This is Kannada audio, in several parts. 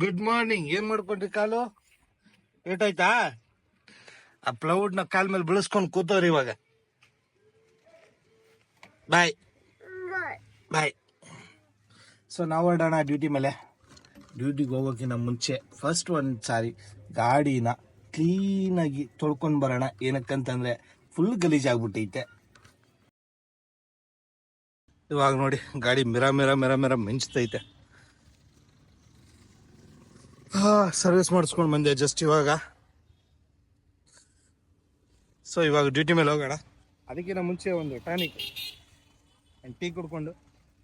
ಗುಡ್ ಮಾರ್ನಿಂಗ್ ಏನ್ ಮಾಡ್ಕೊಂಡ್ರಿ ಕಾಲು? ಏಟಾಯ್ತಾ ಆ ಪ್ಲೌಡ್ನ ಕಾಲ್ ಮೇಲೆ ಬೆಳೆಸ್ಕೊಂಡು ಕೂತವ್ರಿ ಇವಾಗ. ಬಾಯ್ ಬಾಯ್ ಸೊ ನಾವು ಹೊರಡೋಣ ಡ್ಯೂಟಿ ಮೇಲೆ. ಡ್ಯೂಟಿಗೆ ಹೋಗೋಕ್ಕಿಂತ ಮುಂಚೆ ಫಸ್ಟ್ ಒಂದು ಸಾರಿ ಗಾಡಿನ ಕ್ಲೀನಾಗಿ ತೊಳ್ಕೊಂಡು ಬರೋಣ. ಏನಕ್ಕಂತಂದ್ರೆ ಫುಲ್ ಗಲೀಜಾಗ್ಬಿಟ್ಟೈತೆ ಇವಾಗ ನೋಡಿ, ಗಾಡಿ ಮಿರ ಮಿರ ಮಿರ ಮಿರ ಮಿಂಚ್ತೈತೆ. ಸರ್ವಿಸ್ ಮಾಡಿಸ್ಕೊಂಡು ಬಂದೆ ಜಸ್ಟ್ ಇವಾಗ. ಸೊ ಇವಾಗ ಡ್ಯೂಟಿ ಮೇಲೆ ಹೋಗೋಣ. ಅದಕ್ಕಿಂತ ಮುಂಚೆ ಒಂದು ಟಾನಿಕ್ ಟೀ ಕುಡ್ಕೊಂಡು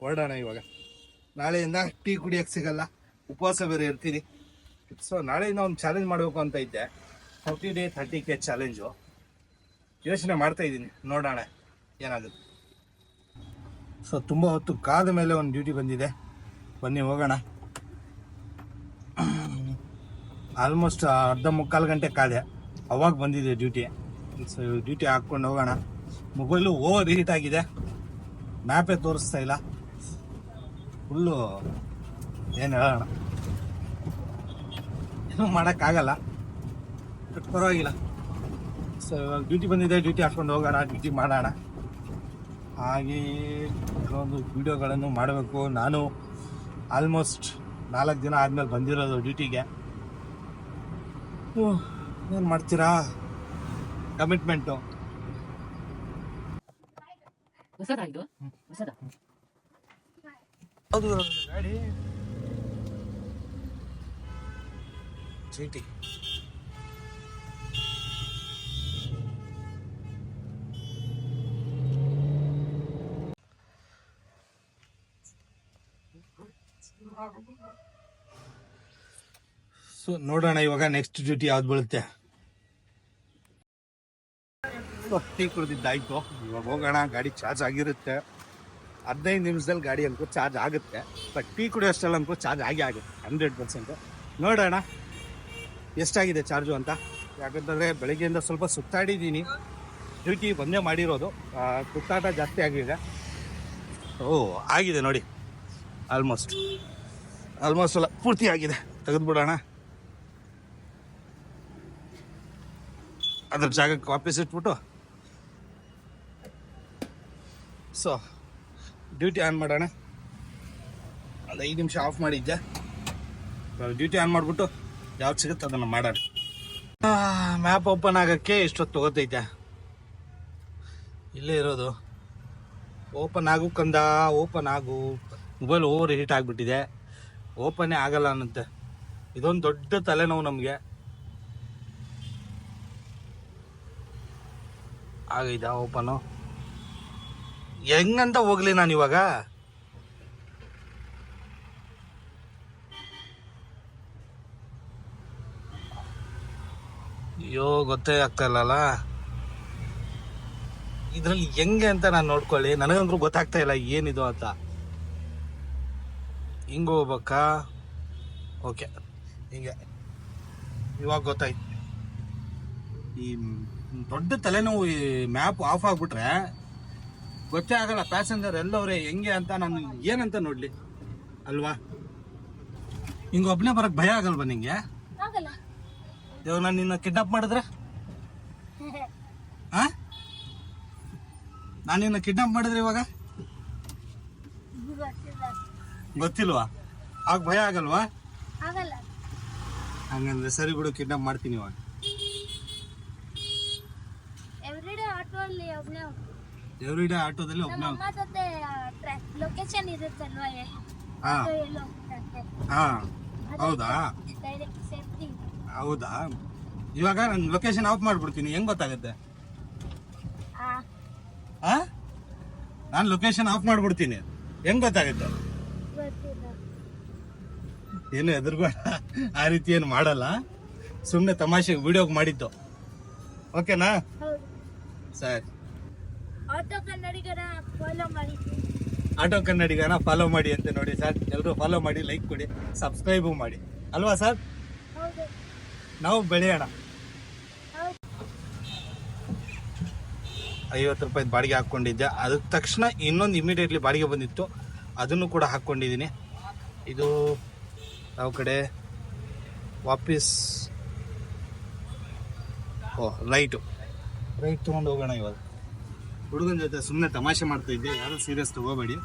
ಹೊರಡೋಣ ಇವಾಗ. ನಾಳೆಯಿಂದ ಟೀ ಕುಡಿಯೋಕೆ ಸಿಗಲ್ಲ. ಉಪವಾಸ ಬೇರೆ ಇರ್ತೀನಿ. ಸೊ ನಾಳೆಯಿಂದ ಒಂದು ಚಾಲೆಂಜ್ ಮಾಡಬೇಕು ಅಂತ ಇದ್ದೆ. Thirty day thirty K challenge ಯೋಚನೆ ಮಾಡ್ತಾ ಇದ್ದೀನಿ. ನೋಡೋಣ ಏನಾಗುತ್ತೆ. ಸೊ ತುಂಬ ಹೊತ್ತು ಕಾದ ಮೇಲೆ ಒಂದು ಡ್ಯೂಟಿ ಬಂದಿದೆ. ಬನ್ನಿ, ಹೋಗೋಣ. ಆಲ್ಮೋಸ್ಟ್ ಅರ್ಧ ಮುಕ್ಕಾಲು ಗಂಟೆ ಕಾದೆ. ಅವಾಗ ಬಂದಿದೆ ಡ್ಯೂಟಿ ಸೊ ಡ್ಯೂಟಿ ಹಾಕ್ಕೊಂಡು ಹೋಗೋಣ. ಮೊಬೈಲು ಓವರ್ ಹೀಟ್ ಆಗಿದೆ ಮ್ಯಾಪೇ ತೋರಿಸ್ತಾ ಇಲ್ಲ. ಫುಲ್ಲು ಏನು ಹೇಳೋಣ. ಏನೂ ಮಾಡೋಕ್ಕಾಗಲ್ಲ. ಬಟ್ ಪರವಾಗಿಲ್ಲ. ಸೊ ಇವಾಗ ಡ್ಯೂಟಿ ಬಂದಿದೆ. ಡ್ಯೂಟಿ ಹಾಕ್ಕೊಂಡು ಹೋಗೋಣ. ಡ್ಯೂಟಿ ಮಾಡೋಣ. ಹಾಗೆ ಕೆಲವೊಂದು ವಿಡಿಯೋಗಳನ್ನು ಮಾಡಬೇಕು. ನಾನು ಆಲ್ಮೋಸ್ಟ್ ನಾಲ್ಕು ದಿನ ಆದಮೇಲೆ ಬಂದಿರೋದು ಡ್ಯೂಟಿಗೆ ಏನು ಮಾಡ್ತೀರಾ? ಕಮಿಟ್ಮೆಂಟು ಹೊಸದಾ ಇದು ಹೊಸದ? ಹೌದು ಗಾಡಿ. ಚೀಟಿ. ಸೊ, ನೋಡೋಣ ಇವಾಗ ನೆಕ್ಸ್ಟ್ ಡ್ಯೂಟಿ ಯಾವ್ದು ಬೀಳುತ್ತೆ. ಟೀ ಕುಡಿದಿದ್ದಾಯ್ತು. ಇವಾಗ ಹೋಗೋಣ, ಗಾಡಿ ಚಾರ್ಜ್ ಆಗಿರುತ್ತೆ. ಹದಿನೈದು ನಿಮಿಷದಲ್ಲಿ ಗಾಡಿ ಅನ್ಕೋ ಚಾರ್ಜ್ ಆಗುತ್ತೆ. ಬಟ್ ಟೀ ಕುಡಿಯೋಷ್ಟರಲ್ಲಿ ಅನ್ಕೋ ಚಾರ್ಜ್ ಆಗೇ ಆಗುತ್ತೆ ಹಂಡ್ರೆಡ್ ಪರ್ಸೆಂಟ್ ನೋಡೋಣ, ಎಷ್ಟಾಗಿದೆ ಚಾರ್ಜು ಅಂತ. ಯಾಕಂತಂದರೆ ಬೆಳಗ್ಗೆಯಿಂದ ಸ್ವಲ್ಪ ಸುತ್ತಾಡಿದ್ದೀನಿ. ಡ್ಯೂಟಿ ಬಂದೇ ಮಾಡಿರೋದು. ಸುತ್ತಾಟ ಜಾಸ್ತಿ ಆಗಿದೆ. ಓ, ಆಗಿದೆ ನೋಡಿ. ಆಲ್ಮೋಸ್ಟ್ ಆಲ್ಮೋಸ್ಟ್ ಅಲ್ಲ, ಪೂರ್ತಿ ಆಗಿದೆ. ತೆಗೆದುಬಿಡೋಣ. ಅದ್ರ ಜಾಗಕ್ಕೆ ವಾಪಸ್ ಇಟ್ಬಿಟ್ಟು. ಸೊ ಡ್ಯೂಟಿ ಆನ್ ಮಾಡೋಣ. ಅದು ಐದು ನಿಮಿಷ ಆಫ್ ಮಾಡಿದ್ದೆ ಡ್ಯೂಟಿ ಆನ್ ಮಾಡಿಬಿಟ್ಟು ಯಾವ್ದು ಸಿಗುತ್ತೆ ಅದನ್ನು ಮಾಡೋಣ. ಮ್ಯಾಪ್ ಓಪನ್ ಆಗೋಕ್ಕೆ ಇಷ್ಟೊತ್ತು ತಗೋತೈತೆ ಇಲ್ಲೇ ಇರೋದು. ಓಪನ್ ಆಗು ಕಂದ ಓಪನ್ ಆಗು. ಮೊಬೈಲ್ ಓವರ್ ಹೀಟ್ ಆಗಿಬಿಟ್ಟಿದೆ. ಓಪನೇ ಆಗಲ್ಲ ಅನ್ನಂತೆ ಇದೊಂದು ದೊಡ್ಡ ತಲೆನೋವು ನಮಗೆ. ಆಗೈತಾ ಓಪನು. ಹೆಂಗಂತ ಹೋಗ್ಲಿ ನಾನು ಇವಾಗ? ಅಯ್ಯೋ, ಗೊತ್ತೇ ಆಗ್ತಾ ಇಲ್ಲಲ್ಲ? ಇದ್ರಲ್ಲಿ ಹೆಂಗೆ ಅಂತ ನಾನು ನೋಡ್ಕೊಳ್ಳಿ. ನನಗಂದ್ರೂ ಗೊತ್ತಾಗ್ತಾ ಇಲ್ಲ ಏನಿದು ಅಂತ. ಹಿಂಗ ಹೋಗ್ಬೇಕಾ? ಓಕೆ. ಹಿಂಗೆ. ಇವಾಗ ಗೊತ್ತಾಯ್ತು. ಈ ದೊಡ್ಡ ತಲೆನೋವು ಈ ಮ್ಯಾಪ್ ಆಫ್ ಆಗ್ಬಿಟ್ರೆ ಗೊತ್ತೇ ಆಗಲ್ಲ ಪ್ಯಾಸೆಂಜರ್ ಎಲ್ಲವ್ರೆ ಹೆಂಗೆ ಅಂತ ನಾನು ಏನಂತ ನೋಡಲಿ. ಅಲ್ವಾ? ಹಿಂಗೆ ಒಬ್ಬನೇ ಬರಕ್ ಭಯ ಆಗಲ್ವ ನಿಂಗೆ? ಇವಾಗ ನಾನು ನಿನ್ನ ಕಿಡ್ನಾಪ್ ಮಾಡಿದ್ರೆ? ಹಾಂ ನಾನು ನಿನ್ನ ಕಿಡ್ನಾಪ್ ಮಾಡಿದ್ರೆ ಇವಾಗ? ಗೊತ್ತಿಲ್ವಾ? ಆಗ ಭಯ ಆಗಲ್ವಾ? ಹಂಗಂದ್ರೆ ಸರಿ ಬಿಡು ಕಿಡ್ನಾಪ್ ಮಾಡ್ತೀನಿ ಇವಾಗ ಎವ್ರಿಡೇ ಆಟೋ ಅಲ್ಲಿ ಒಬ್ನೇ ಎವ್ರಿ ಡೇ ಆಟೋದಲ್ಲಿ ನಮ್ಮ ಒಬ್ಬನೇ ಅಮ್ಮ ಜೊತೆ ಲೊಕೇಶನ್ ಇರುತ್ತಲ್ವಾ ಹಾ ಎಲ್ಲೋ. ಹಾ ಹೌದಾ? ಡೈರೆಕ್ಟ್ ಸೇಫ್ಟಿ ಹೌದಾ? ಇವಾಗ ನಾನು ಲೊಕೇಶನ್ ಆಫ್ ಮಾಡ್ಬಿಡ್ತೀನಿ ಹೆಂಗ್ ಗೊತ್ತಾಗುತ್ತೆ? ಆ. ಆ? ನಾನು ಲೊಕೇಶನ್ ಆಫ್ ಮಾಡ್ಬಿಡ್ತೀನಿ ಹೆಂಗ್ ಗೊತ್ತಾಗುತ್ತೆ? ಗೊತ್ತಿಲ್ಲ. ಏನು ಎದುರುಗೋಣ ಆ ರೀತಿ ಏನು ಮಾಡಲ್ಲ. ಸುಮ್ಮನೆ ತಮಾಷೆಗೆ ವಿಡಿಯೋಗೆ ಮಾಡಿದ್ದು. ಓಕೆನಾ ಸರಿ. ಆಟೋ ಕನ್ನಡಿಗರ ಫಾಲೋ ಮಾಡಿ. ಆಟೋ ಕನ್ನಡಿಗನ ಫಾಲೋ ಮಾಡಿ ಅಂತ ನೋಡಿ ಸರ್. ಎಲ್ಲರೂ ಫಾಲೋ ಮಾಡಿ ಲೈಕ್ ಕೊಡಿ ಸಬ್ಸ್ಕ್ರೈಬು ಮಾಡಿ. ಅಲ್ವಾ ಸರ್? ನಾವು ಬೆಳೆಯೋಣ. ಐವತ್ತು ರೂಪಾಯಿ ಬಾಡಿಗೆ ಹಾಕ್ಕೊಂಡಿದ್ದೆ. ಅದಕ್ಕೆ ತಕ್ಷಣ ಇನ್ನೊಂದು ಇಮಿಡಿಯೇಟ್ಲಿ ಬಾಡಿಗೆ ಬಂದಿತ್ತು. ಅದನ್ನು ಕೂಡ ಹಾಕ್ಕೊಂಡಿದ್ದೀನಿ. ಇದು ಯಾವ ಕಡೆ ವಾಪಸ್ ಓ ರೈಟು. ರೈಟ್ ತೊಗೊಂಡು ಹೋಗೋಣ ಇವಾಗ. ಹುಡುಗನ ಜೊತೆ ಸುಮ್ಮನೆ ತಮಾಷೆ ಮಾಡ್ತಾ ಇದ್ದೆ, ಯಾರು ಸೀರಿಯಸ್ ತಗೋಬೇಡಿ.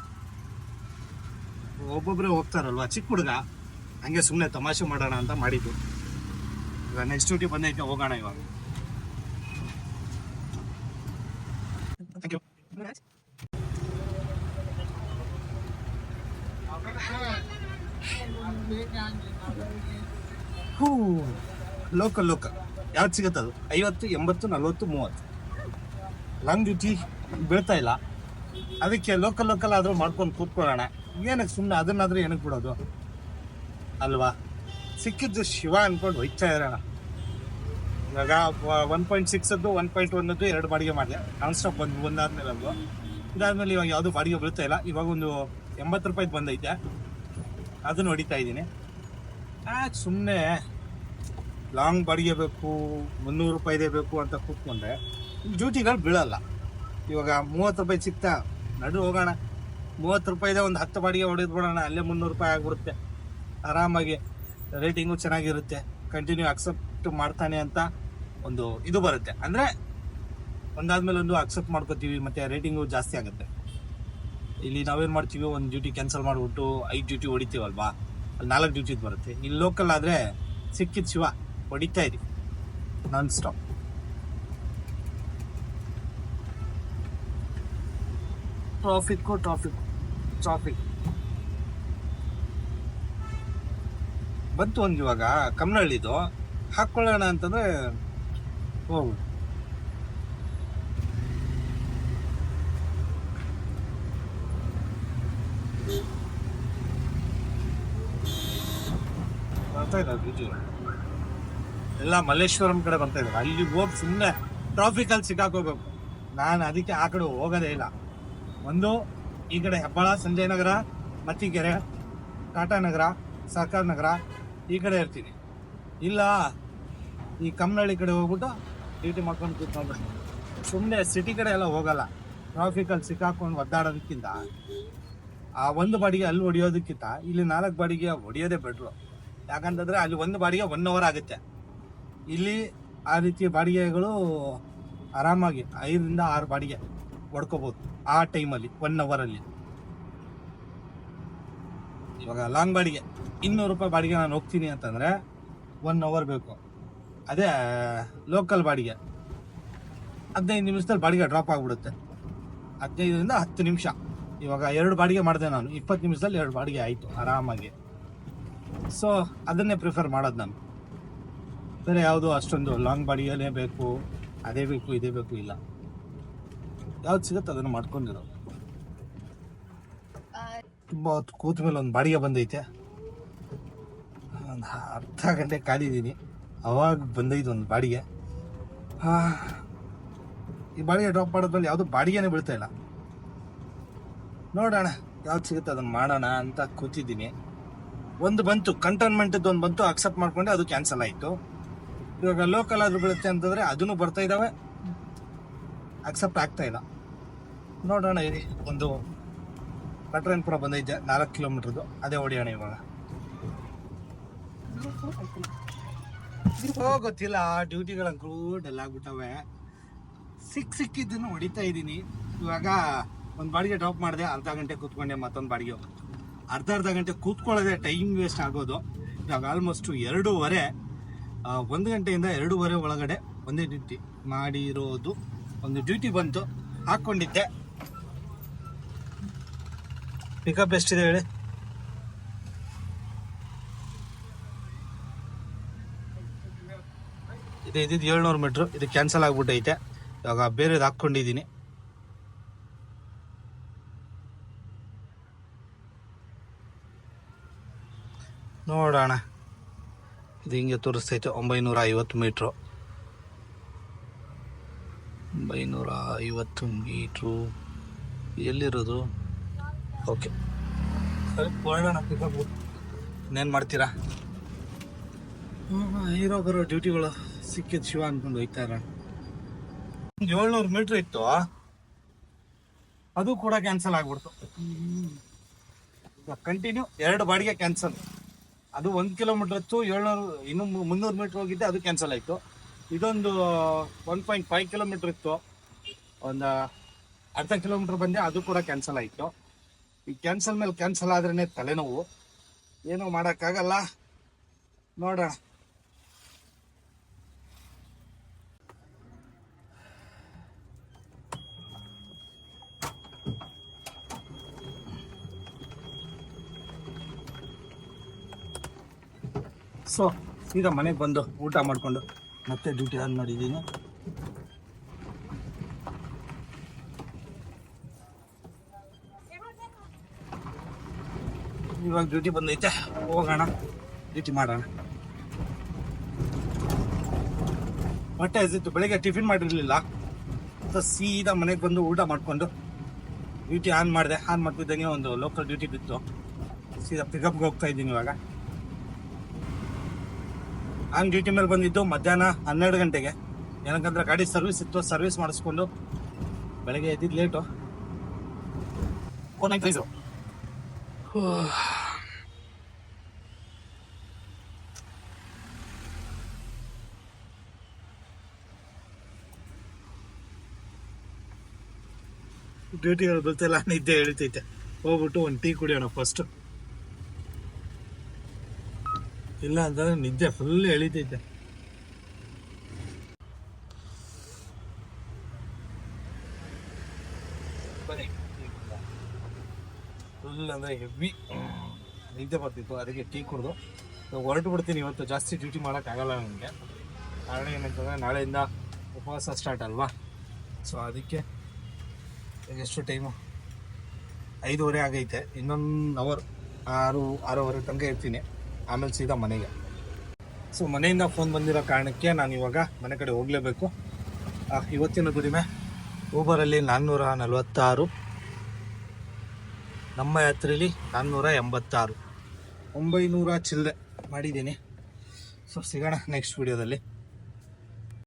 ಒಬ್ಬೊಬ್ಬರೇ ಹೋಗ್ತಾರಲ್ವ, ಚಿಕ್ಕ ಹುಡುಗ, ಹಂಗೆ ಸುಮ್ಮನೆ ತಮಾಷೆ ಮಾಡೋಣ ಅಂತ ಮಾಡಿದ್ದು. ಈಗ ನೆಕ್ಸ್ಟ್ ಡ್ಯೂಟಿ ಬಂದೈತೆ, ಹೋಗೋಣ ಇವಾಗ. ಹೂ ಲೋಕಲ್ ಲೋಕಲ್ ಯಾವ್ದು ಸಿಗುತ್ತೆ ಅದು ಐವತ್ತು, ಎಂಬತ್ತು, ನಲ್ವತ್ತು, ಮೂವತ್ತು. ಲಾಂಗ್ ಡ್ಯೂಟಿ ಬೀಳ್ತಾ ಇಲ್ಲ. ಅದಕ್ಕೆ ಲೋಕಲ್ ಲೋಕಲ್ ಆದರೂ ಮಾಡ್ಕೊಂಡು ಕೂತ್ಕೊಳ್ಳೋಣ. ಏನಕ್ಕೆ ಸುಮ್ಮನೆ ಅದನ್ನಾದರೂ ಏನಕ್ಕೆ ಬಿಡೋದು? ಅಲ್ವಾ? ಸಿಕ್ಕಿದ್ದು ಶಿವ ಅಂದ್ಕೊಂಡು ಹೋಯ್ತಾ ಇರೋಣ. ಇವಾಗ ಒನ್ ಪಾಯಿಂಟ್ ಸಿಕ್ಸದ್ದು ಒನ್ ಪಾಯಿಂಟ್ ಒನ್ನದ್ದು ಎರಡು ಬಾಡಿಗೆ ಮಾಡಿದೆ. ನಾನ್ ಸ್ಟಾಪ್ ಬಂದು ಒಂದಾದ್ಮೇಲೆ ಅದು ಇದಾದ್ಮೇಲೆ ಇವಾಗ ಯಾವುದು ಬಾಡಿಗೆ ಬೀಳ್ತಾ ಇಲ್ಲ. ಇವಾಗ ಒಂದು ಎಂಬತ್ತು ರೂಪಾಯಿದು ಬಂದೈತೆ. ಅದನ್ನ ಹೊಡಿತಾ ಇದ್ದೀನಿ. ಯಾಕೆ ಸುಮ್ಮನೆ ಲಾಂಗ್ ಬಾಡಿಗೆ ಬೇಕು, ಮುನ್ನೂರು ರೂಪಾಯಿದೇ ಬೇಕು ಅಂತ ಕೂತ್ಕೊಂಡ್ರೆ ಡ್ಯೂಟಿಗಳು ಬೀಳಲ್ಲ. ಇವಾಗ ಮೂವತ್ತು ರೂಪಾಯಿ ಸಿಗ್ತಾ ನಡು ಹೋಗೋಣ. ಮೂವತ್ತು ರೂಪಾಯಿದೆ ಒಂದು ಹತ್ತು ಬಾಡಿಗೆ ಹೊಡೆದು ಬಿಡೋಣ. ಅಲ್ಲೇ ಮುನ್ನೂರು ರೂಪಾಯಿ ಆಗಿಬಿಡುತ್ತೆ. ಆರಾಮಾಗಿ ರೇಟಿಂಗು ಚೆನ್ನಾಗಿರುತ್ತೆ. ಕಂಟಿನ್ಯೂ ಅಕ್ಸೆಪ್ಟ್ ಮಾಡ್ತಾನೆ ಅಂತ ಒಂದು ಇದು ಬರುತ್ತೆ. ಅಂದರೆ ಒಂದಾದ್ಮೇಲೆ ಒಂದು ಅಕ್ಸೆಪ್ಟ್ ಮಾಡ್ಕೋತೀವಿ, ಮತ್ತು ರೇಟಿಂಗು ಜಾಸ್ತಿ ಆಗುತ್ತೆ. ಇಲ್ಲಿ ನಾವೇನು ಮಾಡ್ತೀವಿ, ಒಂದು ಡ್ಯೂಟಿ ಕ್ಯಾನ್ಸಲ್ ಮಾಡಿಬಿಟ್ಟು ಐದು ಡ್ಯೂಟಿ ಹೊಡಿತೀವಲ್ವಾ? ಅಲ್ಲಿ ನಾಲ್ಕು ಡ್ಯೂಟಿದು ಬರುತ್ತೆ. ಇಲ್ಲಿ ಲೋಕಲ್ ಆದರೆ ಸಿಕ್ಕಿದ ಶಿವ, ಹೊಡಿತಾ ಇರಿ. Non stop traffic traffic traffic ಬಂತು ಒಂದು ಇವಾಗ ಕಮ್ನಹಳ್ಳಿದು ಹಾಕ್ಕೊಳ್ಳೋಣ ಅಂತಂದ್ರೆ, ಹೋಗು. ಬರ್ತಾ ಇದ್ದಾರೆ ಬಿಜು. ಎಲ್ಲ ಮಲ್ಲೇಶ್ವರಂ ಕಡೆ ಬರ್ತಾ ಇದ್ದಾರೆ. ಅಲ್ಲಿ ಹೋಗಿ ಸುಮ್ಮನೆ ಟ್ರಾಫಿಕಲ್ಲಿ ಸಿಕ್ಕಾಕೋಬೇಕು ನಾನು ಅದಕ್ಕೆ ಆ ಕಡೆ ಹೋಗೋದೇ ಇಲ್ಲ. ಒಂದು ಈ ಕಡೆ ಹೆಬ್ಬಾಳ, ಸಂಜಯ್ ನಗರ ಮತ್ತಿಕೆರೆ ನಗರ, ಸರ್ಕಾರ ನಗರ ಈ ಕಡೆ ಇರ್ತೀನಿ. ಇಲ್ಲ, ಈ ಕಮ್ಮನಹಳ್ಳಿ ಕಡೆ ಹೋಗ್ಬಿಟ್ಟು ಡ್ಯೂಟಿ ಮಾಡ್ಕೊಂಡು ಕೂತ್ಕೊಂಡು ಸುಮ್ಮನೆ ಸಿಟಿ ಕಡೆ ಎಲ್ಲ ಹೋಗಲ್ಲ. ಟ್ರಾಫಿಕಲ್ಲಿ ಸಿಕ್ಕಾಕೊಂಡು ಒದ್ದಾಡೋದಕ್ಕಿಂತ ಆ ಒಂದು ಬಾಡಿಗೆ ಅಲ್ಲಿ ಹೊಡಿಯೋದಕ್ಕಿಂತ ಇಲ್ಲಿ ನಾಲ್ಕು ಬಾಡಿಗೆ ಹೊಡಿಯೋದೇ ಬೆಟ್ರು ಯಾಕಂತಂದರೆ ಅಲ್ಲಿ ಒಂದು ಬಾಡಿಗೆ ಒನ್ ಅವರ್ ಆಗುತ್ತೆ. ಇಲ್ಲಿ ಆ ರೀತಿಯ ಬಾಡಿಗೆಗಳು ಆರಾಮಾಗಿ ಐದರಿಂದ ಆರು ಬಾಡಿಗೆ. ಹೊಡ್ಕೋಬೋದು ಆ ಟೈಮಲ್ಲಿ ಒನ್ ಅವರಲ್ಲಿ ಇವಾಗ ಲಾಂಗ್ ಬಾಡಿಗೆ, ಇನ್ನೂರು ರೂಪಾಯಿ ಬಾಡಿಗೆ ನಾನು ಹೋಗ್ತೀನಿ ಅಂತಂದರೆ ಒನ್ ಅವರ್ ಬೇಕು. ಅದೇ ಲೋಕಲ್ ಬಾಡಿಗೆ. ಹದಿನೈದು ನಿಮಿಷದಲ್ಲಿ ಬಾಡಿಗೆ ಡ್ರಾಪ್ ಆಗಿಬಿಡುತ್ತೆ. ಹದಿನೈದರಿಂದ ಹತ್ತು ನಿಮಿಷ. ಇವಾಗ ಎರಡು ಬಾಡಿಗೆ ಮಾಡಿದೆ ನಾನು, ಇಪ್ಪತ್ತು ನಿಮಿಷದಲ್ಲಿ ಎರಡು ಬಾಡಿಗೆ ಆಯಿತು, ಆರಾಮಾಗಿ. ಸೊ ಅದನ್ನೇ ಪ್ರಿಫರ್ ಮಾಡೋದು ನಾನು. ಬೇರೆ ಯಾವುದು ಅಷ್ಟೊಂದು ಲಾಂಗ್ ಬಾಡಿಗೆನೇ ಬೇಕು, ಅದೇ ಬೇಕು, ಇದೇ ಬೇಕು ಇಲ್ಲ. ಯಾವ್ದು ಸಿಗುತ್ತೆ ಅದನ್ನು ಮಾಡ್ಕೊಂಡಿರೋ? ತುಂಬಾ ಹೊತ್ತು ಕೂತ ಮೇಲೆ ಒಂದು ಬಾಡಿಗೆ ಬಂದೈತೆ. ಒಂದು ಅರ್ಧ ಗಂಟೆ ಕಾದಿದ್ದೀನಿ ಅವಾಗ ಬಂದೈತೆ ಒಂದು ಬಾಡಿಗೆ. ಈ ಬಾಡಿಗೆ ಡ್ರಾಪ್ ಮಾಡಿದ್ಮೇಲೆ ಯಾವುದು ಬಾಡಿಗೆನೇ ಬೀಳ್ತಾ ಇಲ್ಲ. ನೋಡೋಣ ಯಾವ್ದು ಸಿಗುತ್ತೆ ಅದನ್ನು ಮಾಡೋಣ ಅಂತ ಕೂತಿದ್ದೀನಿ. ಒಂದು ಬಂತು ಕಂಟೋನ್ಮೆಂಟದ್ದು ಒಂದು ಬಂತು ಅಕ್ಸೆಪ್ಟ್ ಮಾಡ್ಕೊಂಡೆ ಅದು ಕ್ಯಾನ್ಸಲ್ ಆಯಿತು. ಇವಾಗ ಲೋಕಲ್ ಆದ್ರೂ ಬೀಳುತ್ತೆ ಅಂತಂದರೆ ಅದನ್ನು ಬರ್ತಾ ಇದ್ದಾವೆ ಅಕ್ಸೆಪ್ಟ್ ಆಗ್ತಾ ಇಲ್ಲ. ನೋಡೋಣ ಒಂದು ಒಂದು ಕೂಡ ಬಂದೈತೆ ನಾಲ್ಕು ಕಿಲೋಮೀಟ್ರದ್ದು. ಅದೇ ಹೊಡಿಯೋಣ ಇವಾಗ. ಓ, ಗೊತ್ತಿಲ್ಲ ಡ್ಯೂಟಿಗಳಂಕೂ ಡಲ್ ಆಗ್ಬಿಟ್ಟವೆ. ಸಿಕ್ ಸಿಕ್ಕಿದ್ದನ್ನು ಹೊಡಿತಾ ಇದ್ದೀನಿ. ಇವಾಗ ಒಂದು ಬಾಡಿಗೆ ಡ್ರಾಪ್ ಮಾಡಿದೆ, ಅರ್ಧ ಗಂಟೆ ಕೂತ್ಕೊಂಡೆ, ಮತ್ತೊಂದು ಬಾಡಿಗೆ ಅರ್ಧ ಅರ್ಧ ಗಂಟೆ ಕೂತ್ಕೊಳ್ಳೋದೆ ಟೈಮ್ ವೇಸ್ಟ್ ಆಗೋದು. ಇವಾಗ ಆಲ್ಮೋಸ್ಟು ಎರಡೂವರೆ ಒಂದು ಗಂಟೆಯಿಂದ ಎರಡೂವರೆ ಒಳಗಡೆ ಒಂದೇ ಡ್ಯೂಟಿ ಮಾಡಿರೋದು. ಒಂದು ಡ್ಯೂಟಿ ಬಂತು ಹಾಕ್ಕೊಂಡಿದ್ದೆ ಪಿಕಪ್ ಎಷ್ಟಿದೆ ಹೇಳಿ. ಇದು ಇದ್ದಿದ್ದು ಏಳ್ನೂರು ಮೀಟ್ರು ಇದು ಕ್ಯಾನ್ಸಲ್ ಆಗ್ಬಿಟ್ಟೈತೆ. ಇವಾಗ ಬೇರೆದು ಹಾಕ್ಕೊಂಡಿದ್ದೀನಿ. ನೋಡೋಣ. ಇದು ಹಿಂಗೆ ತೋರಿಸ್ತೈತೆ ಒಂಬೈನೂರ ಐವತ್ತು ಮೀಟ್ರು ಒಂಬೈನೂರ ಐವತ್ತು ಮೀಟ್ರು. ಎಲ್ಲಿರೋದು? ಓಕೆ. ಸರಿ ಹೊರಡೋಣ ಪಿಕಪ್ ಇನ್ನೇನು ಮಾಡ್ತೀರಾ? ಹೀರೋ ಬರೋ ಡ್ಯೂಟಿಗಳು ಸಿಕ್ಕಿದ ಶಿವ ಅಂದ್ಕೊಂಡು ಹೋಗ್ತಾರ ಏಳ್ನೂರು ಮೀಟ್ರ್ ಇತ್ತು. ಅದು ಕೂಡ ಕ್ಯಾನ್ಸಲ್ ಆಗ್ಬಿಡ್ತು. ಕಂಟಿನ್ಯೂ ಎರಡು ಬಾಡಿಗೆ ಕ್ಯಾನ್ಸಲ್. ಅದು ಒಂದು ಕಿಲೋಮೀಟ್ರ್ ಇತ್ತು ಏಳ್ನೂರು ಇನ್ನು ಮುನ್ನೂರು ಮೀಟ್ರ್ ಹೋಗಿದ್ದೆ ಅದು ಕ್ಯಾನ್ಸಲ್ ಆಯಿತು. ಇದೊಂದು ಒನ್ ಪಾಯಿಂಟ್ ಫೈವ್ ಕಿಲೋಮೀಟ್ರ್ ಇತ್ತು. ಒಂದು ಅರ್ಧ ಕಿಲೋಮೀಟ್ರ್ ಬಂದೆ, ಅದು ಕೂಡ ಕ್ಯಾನ್ಸಲ್ ಆಯಿತು. ಈ ಕ್ಯಾನ್ಸಲ್ ಮೇಲೆ ಕ್ಯಾನ್ಸಲ್ ಆದ್ರೇ ತಲೆನೋವು. ಏನೂ ಮಾಡೋಕ್ಕಾಗಲ್ಲ. ನೋಡೋಣ. ಸೊ ಈಗ ಮನೆಗೆ ಬಂದು ಊಟ ಮಾಡಿಕೊಂಡು ಮತ್ತೆ ಡ್ಯೂಟಿ ಆನ್ ಮಾಡಿದ್ದೀನಿ. ಇವಾಗ ಡ್ಯೂಟಿ ಬಂದೈತೆ, ಹೋಗೋಣ ಡ್ಯೂಟಿ ಮಾಡೋಣ. ಹೊಟ್ಟೆ ಹಸಿತ್ತು ಬೆಳಿಗ್ಗೆ ಟಿಫಿನ್ ಮಾಡಿರಲಿಲ್ಲ. ಸೀದಾ ಮನೆಗೆ ಬಂದು ಊಟ ಮಾಡಿಕೊಂಡು ಡ್ಯೂಟಿ ಆನ್ ಮಾಡಿದೆ. ಆನ್ ಮಾಡ್ತಿದ್ದಂಗೆ ಒಂದು ಲೋಕಲ್ ಡ್ಯೂಟಿ ಬಿತ್ತು. ಸೀದಾ ಪಿಕಪ್ಗೆ ಹೋಗ್ತಾ ಇದ್ದೀನಿ ಇವಾಗ. ಆನ್ ಡ್ಯೂಟಿ ಮೇಲೆ ಬಂದಿದ್ದು ಮಧ್ಯಾಹ್ನ ಹನ್ನೆರಡು ಗಂಟೆಗೆ. ಏನಕ್ಕಂದ್ರೆ ಗಾಡಿ ಸರ್ವಿಸ್ ಇತ್ತು ಸರ್ವಿಸ್ ಮಾಡಿಸ್ಕೊಂಡು ಬೆಳಗ್ಗೆ ಎದ್ದಿದ್ದು ಲೇಟು ಫೋನ್ ಪ್ರೈಸು ಡ್ಯೂಟಿ ಗೊತ್ತಿಲ್ಲ ನಿದ್ದೆ ಹೇಳ್ತೈತೆ ಹೋಗ್ಬಿಟ್ಟು ಒಂದು ಟೀ ಕುಡಿಯೋಣ ಫಸ್ಟ್ ಇಲ್ಲ ಅಂತಂದ್ರೆ ನಿದ್ದೆ ಫುಲ್ ಎಳಿತೈತೆ. ಫುಲ್ ಅಂದ್ರೆ ಹೆವಿ ನಿದ್ದೆ ಬರ್ತಿತ್ತು, ಅದಕ್ಕೆ ಟೀ ಕುಡಿದು. ಹೊರಟು ಬಿಡ್ತೀನಿ ಇವತ್ತು, ಜಾಸ್ತಿ ಡ್ಯೂಟಿ ಮಾಡೋಕ್ಕಾಗಲ್ಲ ನನಗೆ ಕಾರಣ ಏನಂತಂದ್ರೆ ನಾಳೆಯಿಂದ ಉಪವಾಸ ಸ್ಟಾರ್ಟ್ ಅಲ್ವಾ? ಸೊ ಅದಕ್ಕೆ ಎಷ್ಟು ಟೈಮು ಐದೂವರೆ ಆಗೈತೆ. ಇನ್ನೊಂದು ಅವರ್ ಆರು, ಆರೂವರೆ ತನಕ ಇರ್ತೀನಿ. ಆಮೇಲೆ ಸೀದಾ ಮನೆಗೆ. ಸೊ ಮನೆಯಿಂದ ಫೋನ್ ಬಂದಿರೋ ಕಾರಣಕ್ಕೆ ನಾನು ಇವಾಗ ಮನೆ ಕಡೆ ಹೋಗಲೇಬೇಕು. ಇವತ್ತಿನ ದುಡಿಮೆ ಊಬರಲ್ಲಿ ನಾನ್ನೂರ ನಲವತ್ತಾರು. ನಮ್ಮ ಯಾತ್ರೆಯಲ್ಲಿ ನಾನ್ನೂರ ಎಂಬತ್ತಾರು. ಒಂಬೈನೂರ ಚಿಲ್ಲರೆ ಮಾಡಿದ್ದೀನಿ. ಸೊ ಸಿಗೋಣ ನೆಕ್ಸ್ಟ್ ವಿಡಿಯೋದಲ್ಲಿ